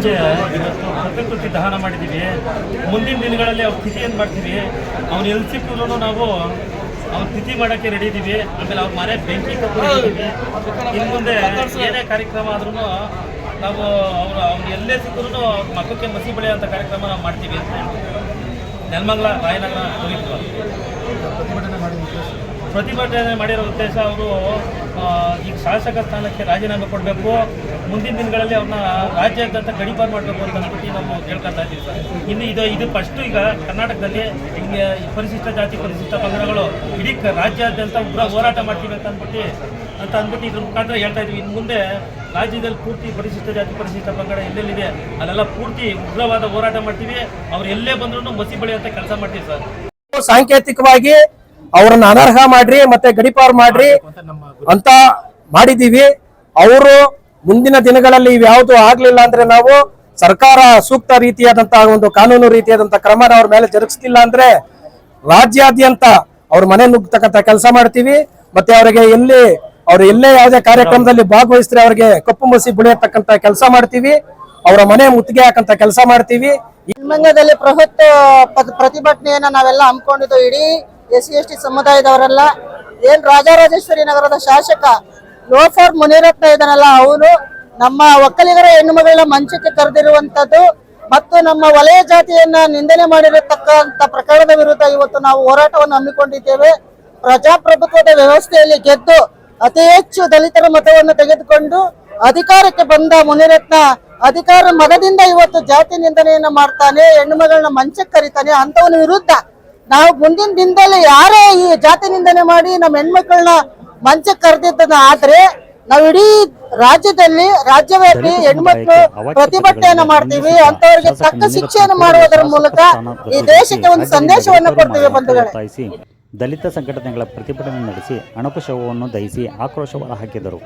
ಅನುಷ್ಠಾನ ಮಾಡಿದ್ದೀವಿ ಮುಂದಿನ ದಿನಗಳಲ್ಲಿ ಅವ್ರ ತಿಥಿಯನ್ನು ಮಾಡ್ತೀವಿ? ಅವ್ನು ಎಲ್ಲಿ ಸಿಕ್ಕಿದ್ರು ನಾವು ಅವ್ರ ತಿಥಿ ಮಾಡೋಕ್ಕೆ ರೆಡಿ ಇದ್ದೀವಿ ಆಮೇಲೆ ಅವ್ರ ಮನೆ ಬೆಂಕಿ ಕಟ್ಟಿದ್ದೀವಿ ಇನ್ನು ಮುಂದೆ ಏನೇ ಕಾರ್ಯಕ್ರಮ ಆದ್ರೂ ನಾವು ಅವರು ಅವ್ನು ಎಲ್ಲೇ ಸಿಕ್ಕರೂ ಅವ್ರ ಮಕ್ಕಕ್ಕೆ ಮಸಿ ಬೆಳೆಯುವಂಥ ಕಾರ್ಯಕ್ರಮ ನಾವು ಮಾಡ್ತೀವಿ ಅಂತ. ನೆಲಮಂಗಲ ರಾಯನಗರ ಹೋಗಿದ್ವಿ ಪ್ರತಿಭಟನೆ ಮಾಡಿರೋ ಉದ್ದೇಶ? ಅವರು ಈಗ ಶಾಸಕ ಸ್ಥಾನಕ್ಕೆ ರಾಜೀನಾಮೆ ಕೊಡಬೇಕು. ಮುಂದಿನ ದಿನಗಳಲ್ಲಿ ಅವ್ರನ್ನ ರಾಜ್ಯಾದ್ಯಂತ ಗಡಿಪಾರು ಮಾಡಬೇಕು ಅಂತ ಅಂದ್ಬಿಟ್ಟು ನಾವು ಕೇಳ್ಕೊತಾ ಇದ್ದೀವಿ ಸರ್. ಇನ್ನು ಇದು ಇದು ಫಸ್ಟು ಈಗ ಕರ್ನಾಟಕದಲ್ಲಿ ಹಿಂಗೆ ಪರಿಶಿಷ್ಟ ಜಾತಿ, ಪರಿಶಿಷ್ಟ ಪಂಗಡಗಳು ಇಡೀ ರಾಜ್ಯಾದ್ಯಂತ ಉಗ್ರ ಹೋರಾಟ ಮಾಡ್ತೀವಿ ಅಂತ ಅಂದ್ಬಿಟ್ಟು ಅಂತ ಅಂದ್ಬಿಟ್ಟು ಇದ್ರ ಮುಖಾಂತರ ಹೇಳ್ತಾ ಇದ್ವಿ. ಇನ್ನು ಮುಂದೆ ರಾಜ್ಯದಲ್ಲಿ ಪೂರ್ತಿ ಪರಿಶಿಷ್ಟ ಜಾತಿ, ಪರಿಶಿಷ್ಟ ಪಂಗಡ ಎಲ್ಲೆಲ್ಲಿದೆ, ಅಲ್ಲೆಲ್ಲ ಪೂರ್ತಿ ಉಗ್ರವಾದ ಹೋರಾಟ ಮಾಡ್ತೀವಿ. ಅವ್ರು ಎಲ್ಲೇ ಬಂದ್ರೂ ಮಸಿ ಅಂತ ಕೆಲಸ ಮಾಡ್ತೀವಿ ಸರ್. ಸಾಂಕೇತಿಕವಾಗಿ ಅವರನ್ನ ಅನರ್ಹ ಮಾಡ್ರಿ, ಮತ್ತೆ ಗಡಿಪಾರು ಮಾಡ್ರಿ ಅಂತ ಮಾಡಿದೀವಿ ಅವರು ಮುಂದಿನ ದಿನಗಳಲ್ಲಿ ಇವ್ಯಾವುದು ಆಗ್ಲಿಲ್ಲ ಅಂದ್ರೆ ನಾವು ಸರ್ಕಾರ ಸೂಕ್ತ ರೀತಿಯಾದಂತಹ ಒಂದು ಕಾನೂನು ರೀತಿಯಾದಂತಹ ಕ್ರಮನ ಅವ್ರ ಮೇಲೆ ಜರುಗಿಸ್ತಿಲ್ಲ ಅಂದ್ರೆ ರಾಜ್ಯಾದ್ಯಂತ ಅವ್ರ ಮನೆ ನುಗ್ತಕ್ಕಂತ ಕೆಲಸ ಮಾಡ್ತೀವಿ. ಮತ್ತೆ ಅವರಿಗೆ ಎಲ್ಲಿ ಅವ್ರು ಎಲ್ಲೇ ಯಾವುದೇ ಕಾರ್ಯಕ್ರಮದಲ್ಲಿ ಭಾಗವಹಿಸಿದ್ರೆ ಅವ್ರಿಗೆ ಕಪ್ಪು ಮಸಿ ಬುಳಿಯತಕ್ಕಂತ ಕೆಲಸ ಮಾಡ್ತೀವಿ. ಅವರ ಮನೆ ಮುತ್ತಿಗೆ ಹಾಕಂತ ಕೆಲಸ ಮಾಡ್ತೀವಿ. ಮಂಗದಲ್ಲಿ ಬೃಹತ್ ಪ್ರತಿಭಟನೆಯನ್ನ ನಾವೆಲ್ಲ ಹಮ್ಮಿಕೊಂಡಿದ್ದು ಇಡೀ ಎಸ್ ಸಿ ಎಸ್ ಟಿ ಸಮುದಾಯದವರೆಲ್ಲ. ಏನ್ ರಾಜರಾಜೇಶ್ವರಿ ನಗರದ ಶಾಸಕ ಲೋಫರ್ ಮುನಿರತ್ನ ಇದನ್ನಲ್ಲ ಅವರು ನಮ್ಮ ಒಕ್ಕಲಿಗರ ಹೆಣ್ಣು ಮಗಳ ಮಂಚಕ್ಕೆ ಕರೆದಿರುವಂತದ್ದು ಮತ್ತು ನಮ್ಮ ವಲಯ ಜಾತಿಯನ್ನ ನಿಂದನೆ ಮಾಡಿರತಕ್ಕಂತ ಪ್ರಕರಣದ ವಿರುದ್ಧ ಇವತ್ತು ನಾವು ಹೋರಾಟವನ್ನು ಹಮ್ಮಿಕೊಂಡಿದ್ದೇವೆ. ಪ್ರಜಾಪ್ರಭುತ್ವದ ವ್ಯವಸ್ಥೆಯಲ್ಲಿ ಗೆದ್ದು ಅತಿ ಹೆಚ್ಚು ದಲಿತರ ಮತವನ್ನು ತೆಗೆದುಕೊಂಡು ಅಧಿಕಾರಕ್ಕೆ ಬಂದ ಮುನಿರತ್ನ ಅಧಿಕಾರ ಮಗದಿಂದ ಇವತ್ತು ಜಾತಿ ನಿಂದನೆಯನ್ನ ಮಾಡ್ತಾನೆ ಹೆಣ್ಣು ಮಗಳನ್ನ ಮಂಚಕ್ಕೆ ಕರೀತಾನೆ ಅಂತವನ ವಿರುದ್ಧ ನಾವು ಮುಂದಿನ ದಿನದಲ್ಲಿ ಯಾರೇ ಈ ಜಾತಿ ನಿಂದನೆ ಮಾಡಿ ನಮ್ಮ ಹೆಣ್ಮಕ್ಳನ್ನ ಮಂಚಕ್ಕೆ ಕರೆದಿದ್ದನ್ನ ಆದ್ರೆ ನಾವ್ ಇಡೀ ರಾಜ್ಯದಲ್ಲಿ ರಾಜ್ಯವ್ಯಾಪಿ ಹೆಣ್ಮಕ್ಳು ಪ್ರತಿಭಟನೆಯನ್ನ ಮಾಡ್ತೀವಿ ಅಂತವರಿಗೆ ತಕ್ಕ ಶಿಕ್ಷೆಯನ್ನು ಮಾಡುವುದರ ಮೂಲಕ ಈ ದೇಶಕ್ಕೆ ಒಂದು ಸಂದೇಶವನ್ನು ಕೊಡ್ತೀವಿ ಬಂಧುಗಳೇ. ದಲಿತ ಸಂಘಟನೆಗಳ ಪ್ರತಿಭಟನೆ ನಡೆಸಿ ಅಣಕು ಶವವನ್ನು ದಹಿಸಿ ಆಕ್ರೋಶ ಹೊರಹಾಕಿದರು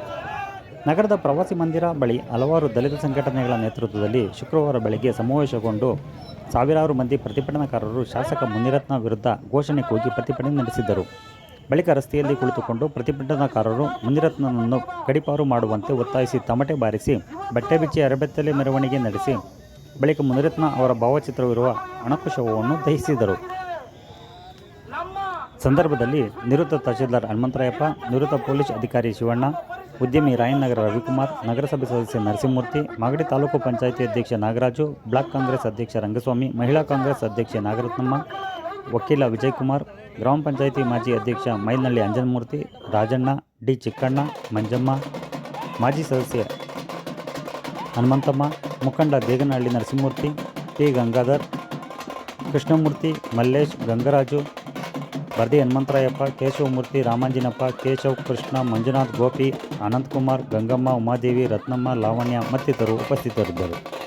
ನಗರದ ಪ್ರವಾಸಿ ಮಂದಿರ ಬಳಿ ಹಲವಾರು ದಲಿತ ಸಂಘಟನೆಗಳ ನೇತೃತ್ವದಲ್ಲಿ ಶುಕ್ರವಾರ ಬೆಳಗ್ಗೆ ಸಮಾವೇಶಗೊಂಡು ಸಾವಿರಾರು ಮಂದಿ ಪ್ರತಿಭಟನಾಕಾರರು ಶಾಸಕ ಮುನಿರತ್ನ ವಿರುದ್ಧ ಘೋಷಣೆ ಕೂಗಿ ಪ್ರತಿಭಟನೆ ನಡೆಸಿದ್ದರು ಬಳಿಕ ರಸ್ತೆಯಲ್ಲಿ ಕುಳಿತುಕೊಂಡು ಪ್ರತಿಭಟನಾಕಾರರು ಮುನಿರತ್ನನನ್ನು ಗಡಿಪಾರು ಮಾಡುವಂತೆ ಒತ್ತಾಯಿಸಿ ತಮಟೆ ಬಾರಿಸಿ, ಬಟ್ಟೆ ಬಿಚ್ಚಿ ಅರಬೆತ್ತಲೆ ಮೆರವಣಿಗೆ ನಡೆಸಿ, ಬಳಿಕ ಮುನಿರತ್ನ ಅವರ ಭಾವಚಿತ್ರವಿರುವ ಅಣಕು ಶವವನ್ನು ದಹಿಸಿದರು. ಸಂದರ್ಭದಲ್ಲಿ ನಿವೃತ್ತ ತಹಶೀಲ್ದಾರ್ ಹನುಮಂತರಾಯಪ್ಪ, ನಿವೃತ್ತ ಪೊಲೀಸ್ ಅಧಿಕಾರಿ ಶಿವಣ್ಣ, ಉದ್ಯಮಿ ರಾಯನಗರ ರವಿಕುಮಾರ್, ನಗರಸಭೆ ಸದಸ್ಯ ನರಸಿಂಹಮೂರ್ತಿ, ಮಾಗಡಿ ತಾಲೂಕು ಪಂಚಾಯಿತಿ ಅಧ್ಯಕ್ಷ ನಾಗರಾಜು, ಬ್ಲಾಕ್ ಕಾಂಗ್ರೆಸ್ ಅಧ್ಯಕ್ಷ ರಂಗಸ್ವಾಮಿ, ಮಹಿಳಾ ಕಾಂಗ್ರೆಸ್ ಅಧ್ಯಕ್ಷೆ ನಾಗರತ್ನಮ್ಮ ವಕೀಲ ವಿಜಯಕುಮಾರ್, ಗ್ರಾಮ ಪಂಚಾಯಿತಿ ಮಾಜಿ ಅಧ್ಯಕ್ಷ ಮೈಲ್ನಳ್ಳಿ ಅಂಜನಮೂರ್ತಿ, ರಾಜಣ್ಣ, ಡಿ ಚಿಕ್ಕಣ್ಣ, ಮಂಜಮ್ಮ, ಮಾಜಿ ಸದಸ್ಯ ಹನುಮಂತಮ್ಮ, ಮುಖಂಡ ದೇಗನಹಳ್ಳಿ ನರಸಿಂಹಮೂರ್ತಿ, ಟಿ ಗಂಗಾಧರ್, ಕೃಷ್ಣಮೂರ್ತಿ ಮಲ್ಲೇಶ್, ಗಂಗರಾಜು, ಬರ್ದಿ ಹನುಮಂತರಾಯಪ್ಪ, ಕೇಶವಮೂರ್ತಿ ರಾಮಾಂಜಿನಪ್ಪ, ಕೇಶವ್ ಕೃಷ್ಣ, ಮಂಜುನಾಥ್ ಗೋಪಿ, ಅನಂತಕುಮಾರ್, ಗಂಗಮ್ಮ, ಉಮಾದೇವಿ, ರತ್ನಮ್ಮ, ಲಾವಣ್ಯ ಮತ್ತಿತರರು ಉಪಸ್ಥಿತರಿದ್ದರು.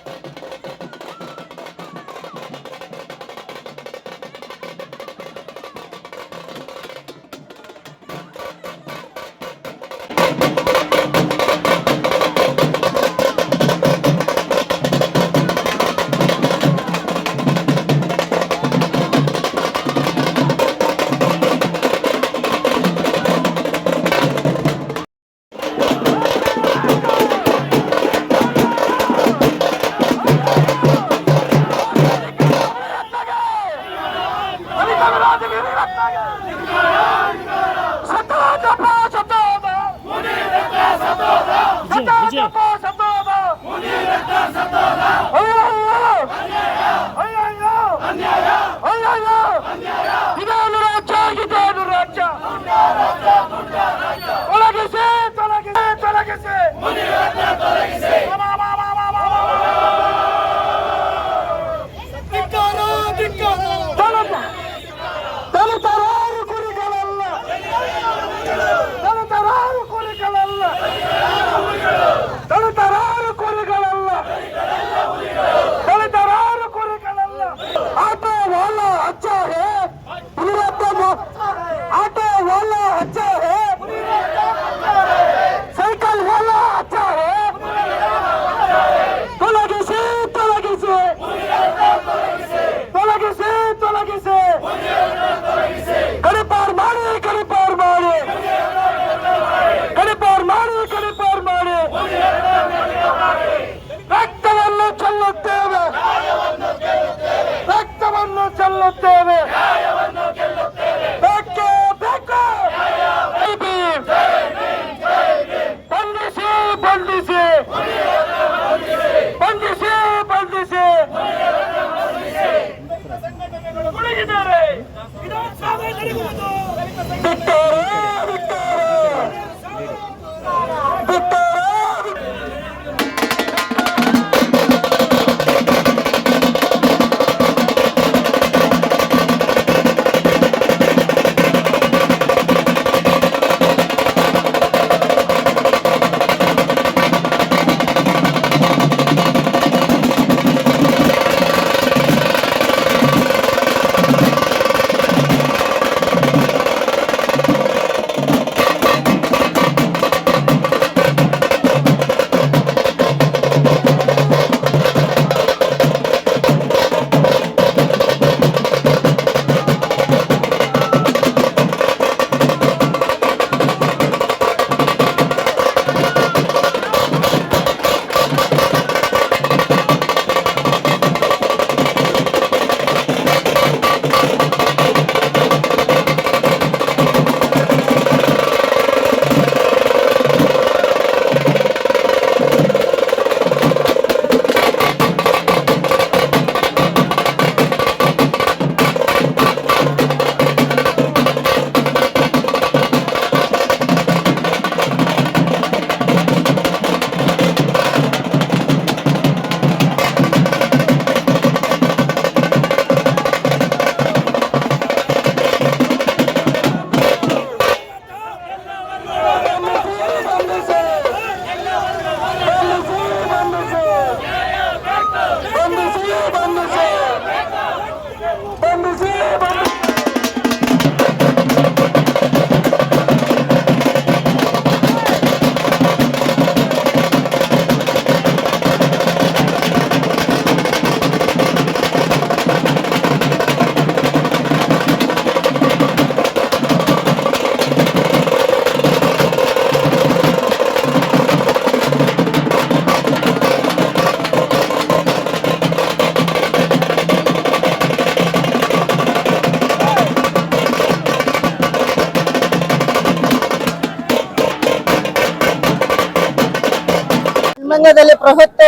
ರಾಜನಂಗದಲ್ಲಿ ಬೃಹತ್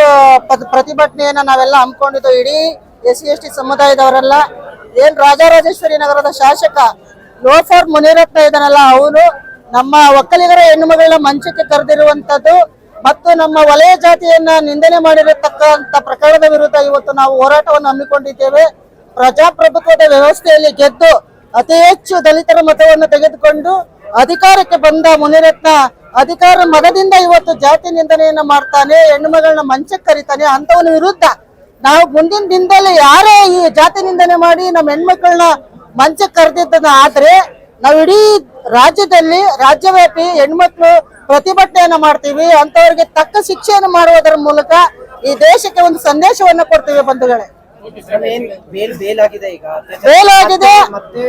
ಪ್ರತಿಭಟನೆಯನ್ನ ನಾವೆಲ್ಲ ಹಮ್ಮಿಕೊಂಡಿದ್ದು ಇಡೀ ಎಸ್ ಸಿ, ಎಸ್ ಟಿ ಸಮುದಾಯದವರೆಲ್ಲ. ಏನ್ ರಾಜರಾಜೇಶ್ವರಿ ನಗರದ ಶಾಸಕ ಲೋಫರ್ ಮುನಿರತ್ನ ಇದನ್ನಲ್ಲ ಅವನು ನಮ್ಮ ಒಕ್ಕಲಿಗರ ಹೆಣ್ಣುಮಗಳನ್ನ ಮಂಚಕ್ಕೆ ಕರೆದಿರುವಂತದ್ದು ಮತ್ತು ನಮ್ಮ ವಲಯ ಜಾತಿಯನ್ನ ನಿಂದನೆ ಮಾಡಿರತಕ್ಕಂತ ಪ್ರಕರಣದ ವಿರುದ್ಧ ಇವತ್ತು ನಾವು ಹೋರಾಟವನ್ನು ಹಮ್ಮಿಕೊಂಡಿದ್ದೇವೆ. ಪ್ರಜಾಪ್ರಭುತ್ವದ ವ್ಯವಸ್ಥೆಯಲ್ಲಿ ಗೆದ್ದು ಅತಿ ಹೆಚ್ಚು ದಲಿತರ ಮತವನ್ನು ತೆಗೆದುಕೊಂಡು ಅಧಿಕಾರಕ್ಕೆ ಬಂದ ಮುನಿರತ್ನ ಅಧಿಕಾರ ಮಗದಿಂದ ಇವತ್ತು ಜಾತಿ ನಿಂದನೆಯನ್ನ ಮಾಡ್ತಾನೆ, ಹೆಣ್ಣು ಮಗಳನ್ನ ಮಂಚಕ್ಕೆ ಕರೀತಾನೆ ಅಂತವನ ವಿರುದ್ಧ ನಾವು ಮುಂದಿನ ದಿನದಲ್ಲಿ ಯಾರೇ ಈ ಜಾತಿ ನಿಂದನೆ ಮಾಡಿ ನಮ್ಮ ಹೆಣ್ಮಕ್ಳನ್ನ ಮಂಚಕ್ಕೆ ಕರೆದಿದ್ದನ್ನ ಆದ್ರೆ ನಾವು ಇಡೀ ರಾಜ್ಯದಲ್ಲಿ ರಾಜ್ಯವ್ಯಾಪಿ ಹೆಣ್ಮಕ್ಳು ಪ್ರತಿಭಟನೆಯನ್ನ ಮಾಡ್ತೀವಿ ಅಂತವರಿಗೆ ತಕ್ಕ ಶಿಕ್ಷೆಯನ್ನು ಮಾಡುವುದರ ಮೂಲಕ ಈ ದೇಶಕ್ಕೆ ಒಂದು ಸಂದೇಶವನ್ನ ಕೊಡ್ತೀವಿ ಬಂಧುಗಳೇ. ಬೇಲ್ ಆಗಿದೆ. ಮತ್ತೆ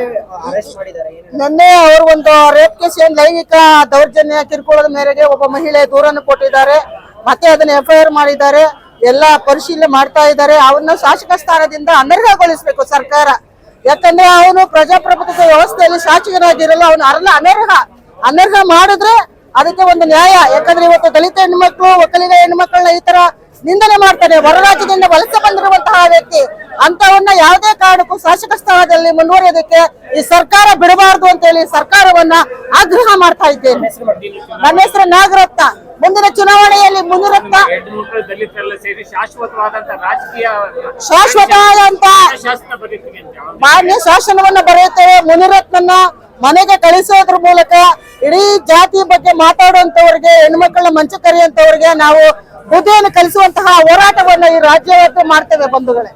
ಅರೆಸ್ಟ್ ಮಾಡಿದ್ದಾರೆ ಏನ್ ನಿನ್ನೆ ಅವರು ಒಂದು ರೇಪ್ ಕೇಸ್ ಏನ್ ಲೈಂಗಿಕ ದೌರ್ಜನ್ಯ ಕಿರುಕುಳದ ಮೇರೆಗೆ ಒಬ್ಬ ಮಹಿಳೆ ದೂರನ್ನು ಕೊಟ್ಟಿದ್ದಾರೆ. ಮತ್ತೆ ಅದನ್ನ ಎಫ್ಐಆರ್ ಮಾಡಿದ್ದಾರೆ. ಎಲ್ಲ ಪರಿಶೀಲನೆ ಮಾಡ್ತಾ ಇದ್ದಾರೆ. ಅವನ್ನ ಶಾಸಕ ಸ್ಥಾನದಿಂದ ಅನರ್ಹಗೊಳಿಸಬೇಕು ಸರ್ಕಾರ. ಯಾಕಂದ್ರೆ ಅವನು ಪ್ರಜಾಪ್ರಭುತ್ವ ವ್ಯವಸ್ಥೆಯಲ್ಲಿ ಶಾಸಕರಾಗಿರಲ್ಲ ಅವನು ಅರ್ಹ ಅನರ್ಹ. ಅನರ್ಹ ಮಾಡಿದ್ರೆ ಅದಕ್ಕೆ ಒಂದು ನ್ಯಾಯ. ಯಾಕಂದ್ರೆ ಇವತ್ತು ದಲಿತ ಹೆಣ್ಮಕ್ಳು ಒಕ್ಕಲಿಗ ಹೆಣ್ಮಕ್ಳನ್ನ ಈ ತರ ನಿಂದನೆ ಮಾಡ್ತಾರೆ. ಹೊರ ರಾಜ್ಯದಿಂದ ವಲಸೆ ಬಂದಿರುವಂತಹ ವ್ಯಕ್ತಿ ಅಂತವನ್ನ ಯಾವುದೇ ಕಾರಣಕ್ಕೂ ಶಾಸಕ ಸ್ಥಾನದಲ್ಲಿ ಮುಂದುವರಿಯೋದಕ್ಕೆ ಈ ಸರ್ಕಾರ ಬಿಡಬಾರದು ಅಂತ ಹೇಳಿ ಸರ್ಕಾರವನ್ನ ಆಗ್ರಹ ಮಾಡ್ತಾ ಇದ್ದೇನೆ. ನನ್ನ ಹೆಸರು ನಾಗರತ್ನ. ಮುಂದಿನ ಚುನಾವಣೆಯಲ್ಲಿ ಮುನಿರತ್ನ. ಶಾಶ್ವತವಾದಂತ. ಮಾನ್ಯ ಶಾಸನವನ್ನ ಬರೆಯುತ್ತೇವೆ. ಮುನಿರತ್ನನ್ನ ಮನೆಗೆ ಕಳಿಸೋದ್ರ ಮೂಲಕ ಇಡೀ ಜಾತಿ ಬಗ್ಗೆ ಮಾತಾಡುವಂತವ್ರಿಗೆ ಹೆಣ್ಮಕ್ಳನ್ನ ಮಂಚ ಕರೆಯುವಂತವ್ರಿಗೆ ನಾವು ಬುದ್ಧಿಯನ್ನು ಕಲಿಸುವಂತಹ ಹೋರಾಟವನ್ನು ಈ ರಾಜ್ಯವ್ಯಾಪಿ ಮಾಡ್ತೇವೆ ಬಂಧುಗಳೇ.